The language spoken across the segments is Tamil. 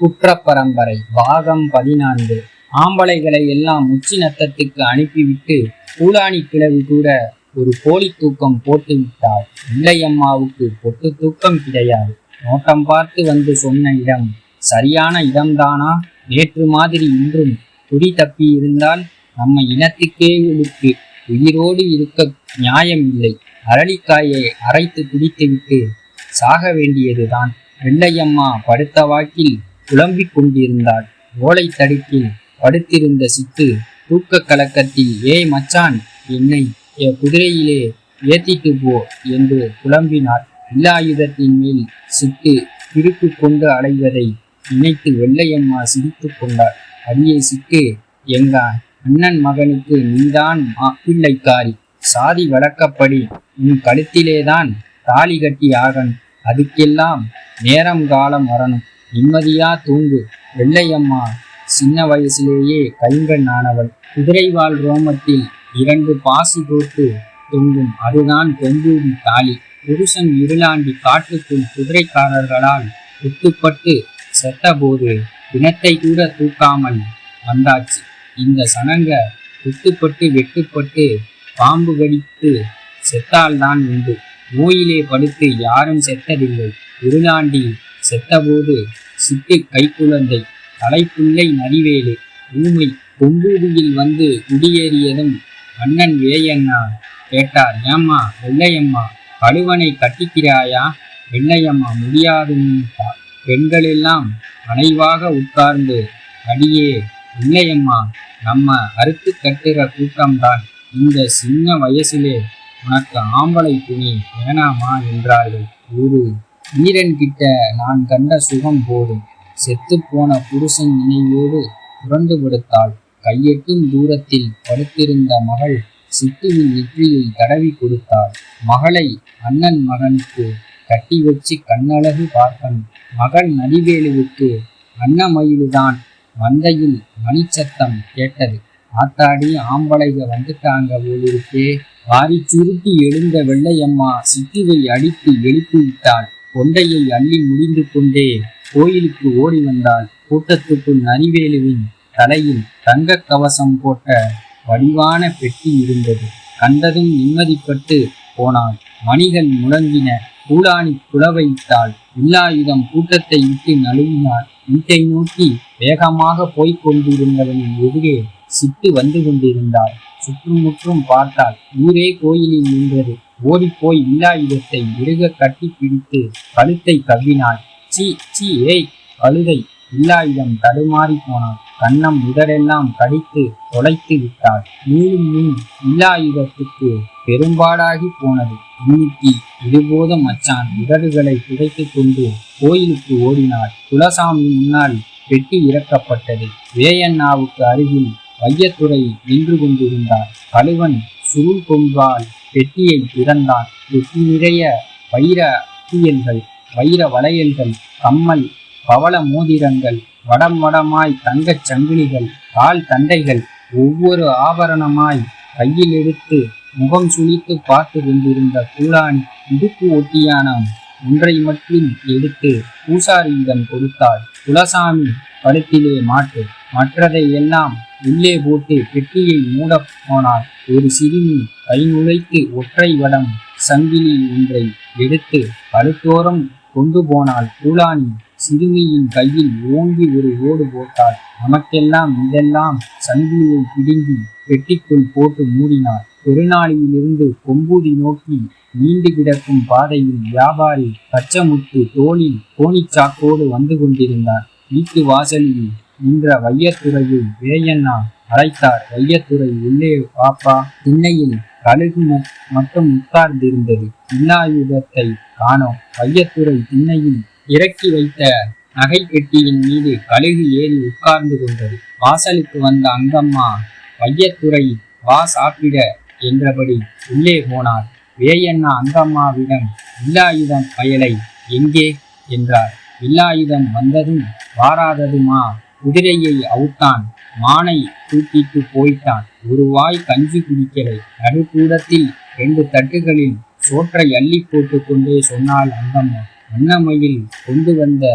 குற்றப்பரம்பரை. பாகம் பதினான்கு. ஆம்பளைகளை எல்லாம் உச்சி நத்தத்துக்கு அனுப்பிவிட்டு கூலாணி கிழவி கூட ஒரு கோழி தூக்கம் போட்டு விட்டாள் இல்லையம்மாவுக்கு பொட்டு தூக்கம் கிடையாது. நோட்டம் பார்த்து வந்து சொன்ன இடம் சரியான இடம்தானா? நேற்று மாதிரி இன்றும் குடி தப்பி இருந்தால் நம்ம இனத்துக்கே இழுக்கு உயிரோடு இருக்க நியாயம் இல்லை. அரளிக்காயை அரைத்து குடித்துவிட்டு சாக வேண்டியதுதான். வெள்ளையம்மா படுத்த வாக்கில் புலம்பிக் கொண்டிருந்தாள் ஓலை தடுக்கில் படுத்திருந்த சித்து தூக்க கலக்கத்தில் ஏய் மச்சான் என்னை என் குதிரையிலே ஏத்திட்டு போ என்று புலம்பினாள் வில்லாயுதத்தின் மேல் சித்து திருப்பு கொண்டு அலைவதை நினைத்து வெள்ளையம்மா சிரித்துக் கொண்டாள். அடியே சித்து எங்க அண்ணன் மகனுக்கு நீதான் பிள்ளைக்காரி சாதி வழக்கப்படி உன் கழுத்திலேதான் தாலி கட்டி ஆகணும். அதுக்கெல்லாம் நேரம் காலம் வரணும். நிம்மதியா தூங்கு. வெள்ளையம்மா சின்ன வயசிலேயே கைங்கண் ஆனவள். குதிரைவால் ரோமத்தில் இரண்டு பாசி போட்டு தொங்கும். அதுதான் கொங்கும் தாலி. புருஷன் இருளாண்டி காட்டுக்குள் குதிரைக்காரர்களால் குத்துப்பட்டு செத்தபோது பிணத்தை கூட தூக்காமல் வந்தாச்சு. இந்த சனங்க குத்துப்பட்டு வெட்டுப்பட்டு பாம்பு கடித்து செத்தால்தான் உண்டு. நோயிலே படுத்து யாரும் செத்ததில்லை. இருளாண்டி செத்தபோது சிட்டு கைக்குழந்தை தலைப்புள்ளை நரிவேலு ஊமை கொம்பூதியில் வந்து குடியேறியதும் அண்ணன் வேயண்ணா கேட்டார். ஏம்மா வெள்ளையம்மா கழுவனை கட்டிக்கிறாயா? வெள்ளையம்மா முடியாது பெண்களெல்லாம் அனைவாக உட்கார்ந்து அடியே வெள்ளையம்மா நம்ம அறுத்து கட்டுற கூட்டம்தான். இந்த சின்ன வயசிலே உனக்கு ஆம்பளை துணி வேணாமா? என்றார்கள். ஒரு வீரன் கிட்ட நான் கண்ட சுகம் போதும் செத்துப்போன புருஷன் நினைவோடு புரண்டு படுத்தாள். கையெட்டும் தூரத்தில் படுத்திருந்த மகள் சிட்டுவின் நெற்றியை தடவி கொடுத்தாள். மகளை அண்ணன் மகனுக்கு கட்டி வச்சு கண்ணழகு பார்த்தன் மகள் நடிவேலுவுக்கு அன்னமயிலுதான் மந்தையில் மணிச்சத்தம் கேட்டது. ஆத்தாடி ஆம்பளைக வந்துட்டாங்க போலிருக்கே. வாரி சுருட்டி எழுந்த வெள்ளையம்மா சிட்டுவை அடித்து எழுப்பி விட்டாள் கொண்டையை அள்ளி முடிந்து கொண்டே கோயிலுக்கு ஓடி வந்தாள். கூட்டத்துக்குள் நரிவேலுவின் தலையில் தங்க கவசம் போட்ட வடிவான பெட்டி இருந்தது. கண்டதும் நிம்மதிப்பட்டு போனாள். மணிகள் முழங்கின. கூலாணி குலவைத்தாள் வில்லாயுதம் கூட்டத்தை விட்டு நழுவினாள். வீட்டை நோக்கி வேகமாக போய்க் கொண்டிருந்தவனின் எதிரே சிட்டு வந்து கொண்டிருந்தாள். சுற்றுமுற்றும் பார்த்தாள். ஊரே கோயிலில் நின்றது. ஓடிப்போய் வில்லாயுதத்தை இறுக கட்டி பிடித்து கழுத்தை கவ்வினாள் சீ சீ ஏய் கழுதை வில்லாயுதம் தடுமாறி போனாள். கண்ணம் உதடெல்லாம் கடித்து தொலைத்து விட்டாள். மீண்டும் மீன் இல்லாயுதத்துக்கு பெரும்பாடாகி போனது. இன்னைக்கு இதுபோதும் மச்சான் உதடுகளை துடைத்து கொண்டு கோயிலுக்கு ஓடினாள். குலசாமி முன்னால் பெட்டி இறக்கப்பட்டது. வேயண்ணாவுக்கு அருகில் வையத்துறை நின்று கொண்டிருந்தார். கழுவன் சுருள் கொம்பால் பெட்டியை திறந்தான் ருசி நிறைய வைர அட்டியல்கள் வைர வளையல்கள் கம்மல் பவள மோதிரங்கள் வடம் வடமாய் தங்கச் சங்கிலிகள் கால் தண்டைகள் ஒவ்வொரு ஆபரணமாய் கையில் எடுத்து முகம் சுழித்து பார்த்து கொண்டிருந்த கூழான் இடுப்பு ஒட்டியான ஒன்றை மட்டும் எடுத்து பூசாரியிடம் கொடுத்தாள். குலசாமி கழுத்திலே மாட்டு மற்றதை எல்லாம் உள்ளே போட்டு பெட்டியை மூடப் போனார். ஒரு சிறுமி கை நுழைத்து ஒற்றை வடம் சங்கிலி ஒன்றை எடுத்து கழுத்தோரம் கொண்டு போனால் கூலானி சிறுமியின் கையில் ஓங்கி ஒரு ஓடு போட்டாள். நமக்கெல்லாம் இதெல்லாம் சங்கிலியை பிடுங்கி பெட்டிக்குள் போட்டு மூடினாள். பெருநாளியிலிருந்து கொம்பூதி நோக்கி நீண்டு கிடக்கும் பாதையில் வியாபாரி பச்சமுத்து தோளில் கோணிச்சாக்கோடு வந்து கொண்டிருந்தார். வீட்டு வாசலில் நின்ற வையத்துறையை வேயண்ணா அழைத்தார். வையத்துறை உள்ளே பாப்பா திண்ணையில் கழுகு மட்டும் உட்கார்ந்திருந்தது. இல்லாயுதத்தை காணோம். வையத்துறை திண்ணையில் இறக்கி வைத்த நகை பெட்டியின் மீது கழுகு ஏறி உட்கார்ந்து கொண்டது. வாசலுக்கு வந்த அங்கம்மா வையத்துறை வா சாப்பிட என்றபடி உள்ளே போனார். வேயண்ணா அங்கம்மாவிடம் இல்லாயுதம் பயலை எங்கே? என்றார். இல்லாயுதம் வந்ததும் வாராததுமா? குதிரையை அவுத்தான். மானை தூக்கிட்டு போயிட்டான் ஒரு வாய் கஞ்சி குடிக்கலை. நடுக்கூடத்தில் ரெண்டு தட்டுகளில் சோற்றை அள்ளி போட்டு கொண்டே சொன்னாள் அங்கம்மா அன்னமையில் கொண்டு வந்த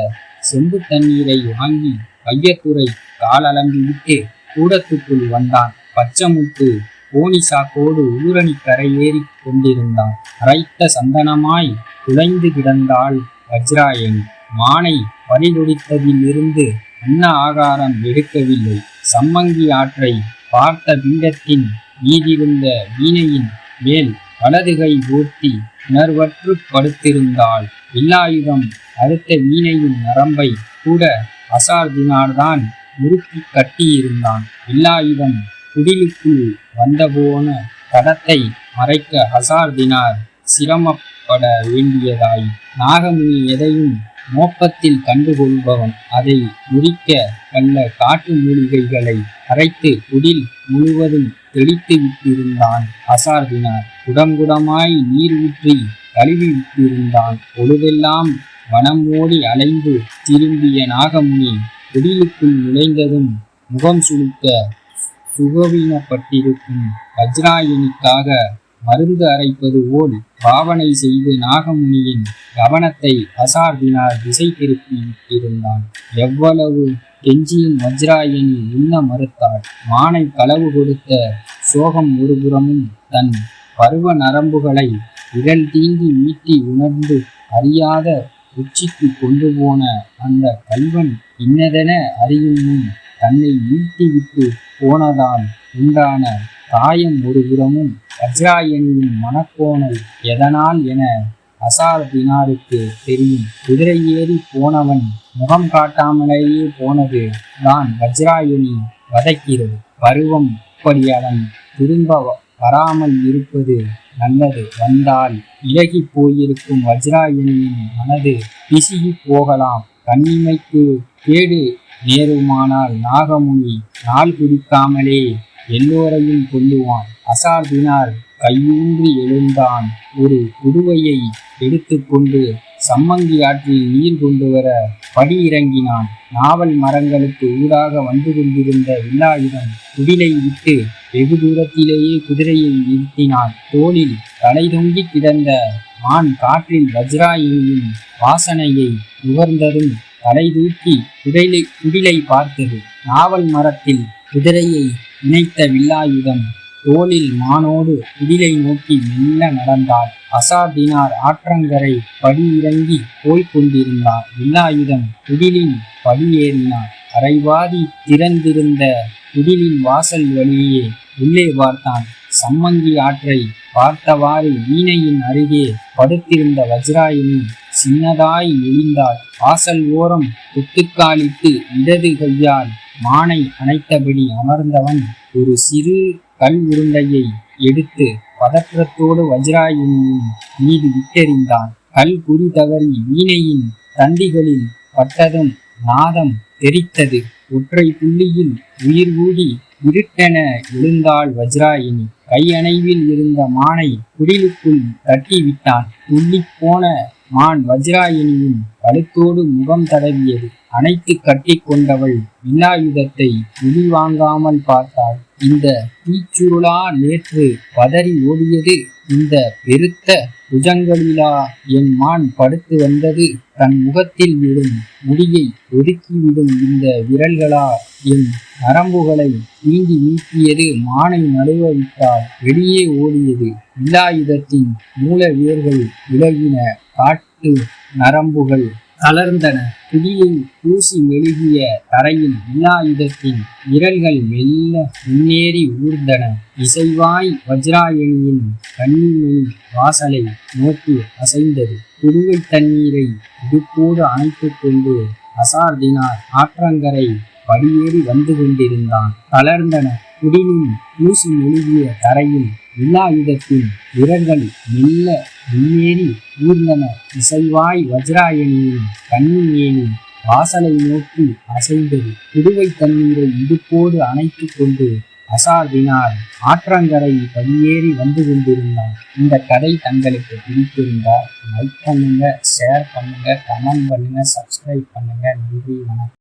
செம்பு தண்ணீரை வாங்கி கையத்துறை காலலம்பி விட்டு கூடத்துக்குள் வந்தான். பச்சைமுத்து போனி சாக்கோடு ஊரணி கரையேறி கொண்டிருந்தான். அரைத்த சந்தனமாய் குலைந்து கிடந்தாள் வஜ்ராயணி மானை பறிகொடித்ததிலிருந்து அன்ன ஆகாரம் எடுக்கவில்லை? சம்மங்கி ஆற்றை பார்த்த பீடத்தின் மீதிருந்த வீணையின் மேல் வலதுகை ஊர்த்தி உணர்வற்று படுத்திருந்தாள். வில்லாயுதம் அடுத்த வீணையின் நரம்பை கூட அசார்தினால்தான் முறுக்கி கட்டியிருந்தான். வில்லாயுதம் குடிலுக்குள் வந்தபோன தடத்தை மறைக்க ஹசார்தினார் சிரமப்பட வேண்டியதாய். நாகமுனி எதையும் மோப்பத்தில் கண்டுகொள்பவன் அதை முறிக்க வல்ல காட்டு மூலிகைகளை அரைத்து குடில் முழுவதும் தெளித்து விட்டிருந்தான். அசார்தினார் குடங்குடமாய் நீர் ஊற்றி கழுவி விட்டிருந்தான். பொழுதெல்லாம் வனம் ஓடி அலைந்து திரும்பிய நாகமுனி குடிலுக்குள் நுழைந்ததும் முகம் சுளிக்க சுகவீனப்பட்டிருக்கும் வஜ்ராயினிக்காக மருந்து அரைப்பது போல் பாவனை செய்து நாகமுனியின் கவனத்தை அசார்தினார் திசை திருப்பி இருந்தான். எவ்வளவு கெஞ்சியும் வஜ்ராயணி உண்ண மறுத்தாள். மானை களவு கொடுத்த சோகம் ஒருபுறமும் தன் பருவ நரம்புகளை விரல் தீண்டி மீட்டி உணர்ந்து அறியாத உச்சிக்கு கொண்டு போன அந்த கல்வன் இன்னதென அறியும் முன் தன்னை மீட்டிவிட்டு போனதால் உண்டான காயம் ஒருபுறமும் வஜ்ராயணியின் மனக்கோணல் எதனால் என அசாரதினாருக்கு தெரியும். குதிரை ஏறி போனவன் முகம் காட்டாமலேயே போனது தான் வஜ்ராயணி வதைக்கிறது. பருவம் இப்படி அவன் திரும்ப வ- வராமல் இருப்பது நல்லது. வந்தால் இலகி போயிருக்கும் வஜ்ராயணியின் மனது பிசுகி போகலாம். கண்ணிமைக்கு கேடு நேருமானால் நாகமுனி நாள் குறிக்காமலே எல்லோரையும் கொல்லுவான். அசார்தினார் கையூன்றி எழுந்தான். ஒரு குடுவையை எடுத்துக்கொண்டு சம்மங்கி ஆற்றில் நீர் கொண்டு வர படி இறங்கினான் நாவல் மரங்களுக்கு ஊடாக வந்து கொண்டிருந்த வில்லாயுதம் குடிலை விட்டு வெகு தூரத்திலேயே குதிரையை நிறுத்தினான். தோளில் தலை தொங்கி கிடந்த மான் காற்றில் வஜ்ராயுனியின் வாசனையை நுகர்ந்ததும் தலை தூக்கி குடிலை குடிலை பார்த்தது. நாவல் மரத்தில் குதிரையை நினைத்த வில்லாயுதம். தோளில் மானோடு குடிலை நோக்கி மெல்ல நடந்தாள். அசாதினார் ஆற்றங்கரை படி இறங்கி போய்க் கொண்டிருந்தார் வில்லாயுதம் குடிலின் படியேறினார். அரைவாதி திறந்திருந்த குடிலின் வாசல் வழியே உள்ளே பார்த்தான். சம்மங்கி ஆற்றை பார்த்தவாறு வீணையின் அருகே படுத்திருந்த வஜ்ராயினி சின்னதாய் எழுந்தாள் வாசல் ஓரம் குத்துக்காலிட்டு இடது கையால் மானை அணைத்தபடி அமர்ந்தவன் ஒரு சிறு கல் உருண்டையை எடுத்து பதற்றத்தோடு வஜ்ராயுனியின் மீது விட்டெறிந்தான். கல் குறி தவறி வீணையின் தண்டிகளில் பட்டதும் நாதம் தெரித்தது. ஒற்றை புள்ளியில் உயிர் ஊடி இருட்டென எழுந்தாள் வஜ்ராயினி. கையணைவில் இருந்த மானை குடிலுக்குள் தட்டிவிட்டான் துள்ளிப் போன மான் வஜ்ராயினியின் கழுத்தோடு முகம் தடவியது. அணைத்து கட்டி கொண்டவள் வில்லாயுதத்தை உளி வாங்காமல் பார்த்தாள். இந்த தீச்சுருளா நேற்று பதறி ஓடியது இந்த பெருத்த புஜங்களிலா? என் மான் படுத்து வந்தது தன் முகத்தில் விடும் முடியை ஒதுக்கிவிடும் இந்த விரல்களா? என் நரம்புகளை நீங்கி நீக்கியது மானை நழுவவிட்டால் வெளியே ஓடியது வில்லாயுதத்தின் மூல வேர்கள் விலகின காட்டு நரம்புகள். தளர்ந்தன. குடியில் பூசி மெழுகிய தரையில் இடத்தின் விரல்கள் மெல்ல முன்னேறி ஊர்ந்தன. இசைவாய் வஜ்ராயணியின் கண்ணிமணி வாசலை நோக்கி அசைந்தது. குடுவை தண்ணீரை இடுப்போடு அணைத்துக் கொண்டு அசார்தினார் ஆற்றங்கரை படியேறி வந்து கொண்டிருந்தான். தளர்ந்தன. குடிலின் பூசி மெழுகிய தரையில் வில்லாயுதத்தின் விரல்கள் மெல்ல முன்னேறி ஊர்ந்தன. இசைவாய் வஜ்ராயணியின் கண்ணிமேனி வாசலை நோக்கி அசைந்தது புதுவை தண்ணீரை இடுப்போடு அணைத்துக் கொண்டு அசாதினார் ஆற்றங்கரை படியேறி வந்து கொண்டிருந்தான். இந்த கதை தங்களுக்கு பிடித்திருந்தால் லைக் பண்ணுங்க ஷேர் பண்ணுங்க கமெண்ட் பண்ணுங்க சப்ஸ்கிரைப் பண்ணுங்க. நன்றி வணக்கம்.